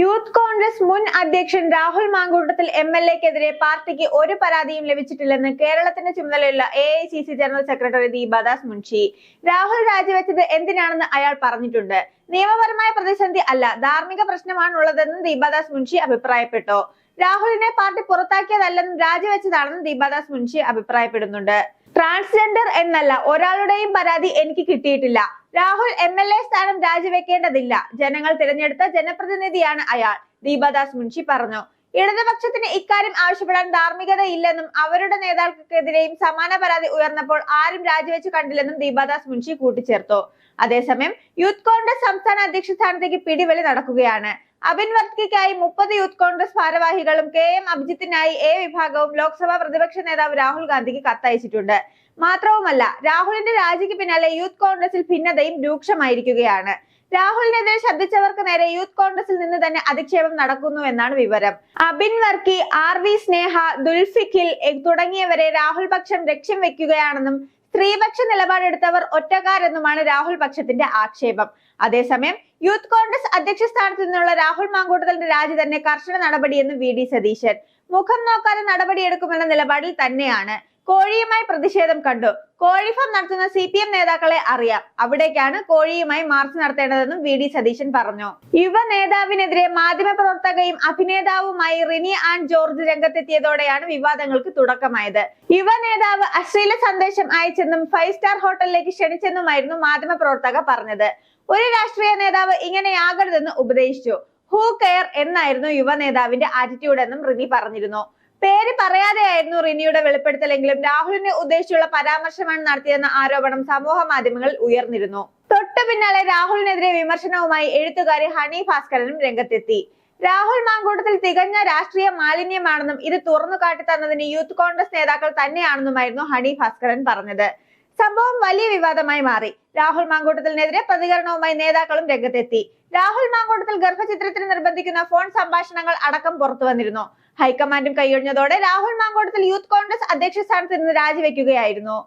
Youth Congress മുൻ അധ്യക്ഷൻ Rahul Mamkootathil M L എക്കെതിരെ പാർട്ടിക്ക് ഒരു പരാതിയും ലഭിച്ചിട്ടില്ലെന്ന് കേരളത്തിന്റെ ചുമതലയുള്ള A I C C general secretary Deepa Das Munshi. Rahul രാജിവെച്ചത് എന്തിനാണെന്ന് അയാൾ പറഞ്ഞിട്ടുണ്ട്. നിയമപരമായ പ്രതിസന്ധി അല്ല ധാർമ്മിക പ്രശ്നമാണുള്ളതെന്നും ദീപദാസ് മുൻഷി അഭിപ്രായപ്പെട്ടു. രാഹുലിനെ പാർട്ടി പുറത്താക്കിയതല്ലെന്നും രാജിവെച്ചതാണെന്നും ദീപദാസ് മുൻഷി അഭിപ്രായപ്പെടുന്നുണ്ട്. ട്രാൻസ്ജെൻഡർ എന്നല്ല ഒരാളുടെയും പരാതി എനിക്ക് കിട്ടിയിട്ടില്ല. രാഹുൽ എം എൽ എ സ്ഥാനം രാജിവെക്കേണ്ടതില്ല. ജനങ്ങൾ തിരഞ്ഞെടുത്ത ജനപ്രതിനിധിയാണ് അയാൾ ദീപദാസ് മുൻഷി പറഞ്ഞു. ഇടതുപക്ഷത്തിന് ഇക്കാര്യം ആവശ്യപ്പെടാൻ ധാർമ്മികത ഇല്ലെന്നും അവരുടെ നേതാക്കൾക്കെതിരെയും സമാന പരാതി ഉയർന്നപ്പോൾ ആരും രാജിവെച്ച് കണ്ടില്ലെന്നും ദീപദാസ് മുൻഷി കൂട്ടിച്ചേർത്തു. അതേസമയം യൂത്ത് കോൺഗ്രസ് സംസ്ഥാന അധ്യക്ഷ സ്ഥാനത്തേക്ക് പിടിവലി നടക്കുകയാണ്. അബിൻ വർക്കിക്കായി മുപ്പത് യൂത്ത് കോൺഗ്രസ് ഭാരവാഹികളും കെ എം അഭിജിത്തിനായി എ വിഭാഗവും ലോക്സഭാ പ്രതിപക്ഷ നേതാവ് രാഹുൽ ഗാന്ധിക്ക് കത്തയച്ചിട്ടുണ്ട്. മാത്രവുമല്ല രാഹുലിന്റെ രാജിക്ക് പിന്നാലെ യൂത്ത് കോൺഗ്രസിൽ ഭിന്നതയും രൂക്ഷമായിരിക്കുകയാണ്. രാഹുലിനെതിരെ ശബ്ദിച്ചവർക്ക് നേരെ യൂത്ത് കോൺഗ്രസിൽ നിന്ന് തന്നെ അധിക്ഷേപം നടക്കുന്നു എന്നാണ് വിവരം. അബിൻ വർക്കി ആർ വി സ്നേഹ ദുൽഫിഖിൽ തുടങ്ങിയവരെ രാഹുൽ പക്ഷം ലക്ഷ്യം വെക്കുകയാണെന്നും സ്ത്രീപക്ഷ നിലപാടെടുത്തവർ ഒറ്റക്കാരെന്നുമാണ് രാഹുൽ പക്ഷത്തിന്റെ ആക്ഷേപം. അതേസമയം യൂത്ത് കോൺഗ്രസ് അധ്യക്ഷ സ്ഥാനത്ത് നിന്നുള്ള രാഹുൽ മാങ്കൂട്ടത്തിന്റെ രാജി തന്നെ കർശന നടപടിയെന്ന് വി ഡി സതീശൻ. മുഖം നോക്കാതെ നടപടിയെടുക്കുമെന്ന നിലപാടിൽ തന്നെയാണ്. കോഴിയുമായി പ്രതിഷേധം കണ്ടു. കോഴിഫാം നടത്തുന്ന സി പി എം നേതാക്കളെ അറിയാം. അവിടേക്കാണ് കോഴിയുമായി മാർച്ച് നടത്തേണ്ടതെന്നും വി ഡി സതീശൻ പറഞ്ഞു. യുവ നേതാവിനെതിരെ മാധ്യമപ്രവർത്തകയും അഭിനേതാവുമായി റിനി ആൻഡ് ജോർജ് രംഗത്തെത്തിയതോടെയാണ് വിവാദങ്ങൾക്ക് തുടക്കമായത്. യുവ നേതാവ് അശ്ലീല സന്ദേശം അയച്ചെന്നും ഫൈവ് സ്റ്റാർ ഹോട്ടലിലേക്ക് ക്ഷണിച്ചെന്നുമായിരുന്നു മാധ്യമപ്രവർത്തക പറഞ്ഞത്. ഒരു രാഷ്ട്രീയ നേതാവ് ഇങ്ങനെയാകരുതെന്ന് ഉപദേശിച്ചു. ഹൂ കെയർ എന്നായിരുന്നു യുവ നേതാവിന്റെ ആറ്റിറ്റ്യൂഡ് എന്നും റിനി പറഞ്ഞിരുന്നു. പേര് പറയാതെയായിരുന്നു റിനിയുടെ വെളിപ്പെടുത്തലെങ്കിലും രാഹുലിനെ ഉദ്ദേശിച്ചുള്ള പരാമർശമാണ് നടത്തിയെന്ന ആരോപണം സമൂഹ മാധ്യമങ്ങളിൽ ഉയർന്നിരുന്നു. തൊട്ടു പിന്നാലെ രാഹുലിനെതിരെ വിമർശനവുമായി എഴുത്തുകാരി ഹണി ഭാസ്കരനും രംഗത്തെത്തി. രാഹുൽ മാങ്കൂട്ടത്തിൽ തികഞ്ഞ രാഷ്ട്രീയ മാലിന്യമാണെന്നും ഇത് തുറന്നു കാട്ടി തന്നതിന് യൂത്ത് കോൺഗ്രസ് നേതാക്കൾ തന്നെയാണെന്നുമായിരുന്നു ഹണി ഭാസ്കരൻ പറഞ്ഞത്. സംഭവം വലിയ വിവാദമായി മാറി. രാഹുൽ മാങ്കൂട്ടത്തിനെതിരെ പ്രതികരണവുമായി നേതാക്കളും രംഗത്തെത്തി. രാഹുൽ മാങ്കൂട്ടത്തിൽ ഗർഭചിത്രത്തിന് നിർബന്ധിക്കുന്ന ഫോൺ സംഭാഷണങ്ങൾ അടക്കം പുറത്തു വന്നിരുന്നു. ഹൈക്കമാൻഡും കൈയൊഴിഞ്ഞതോടെ രാഹുൽ മാങ്കോടത്തിൽ യൂത്ത് കോൺഗ്രസ് അധ്യക്ഷ സ്ഥാനത്ത് നിന്ന് രാജിവെക്കുകയായിരുന്നു.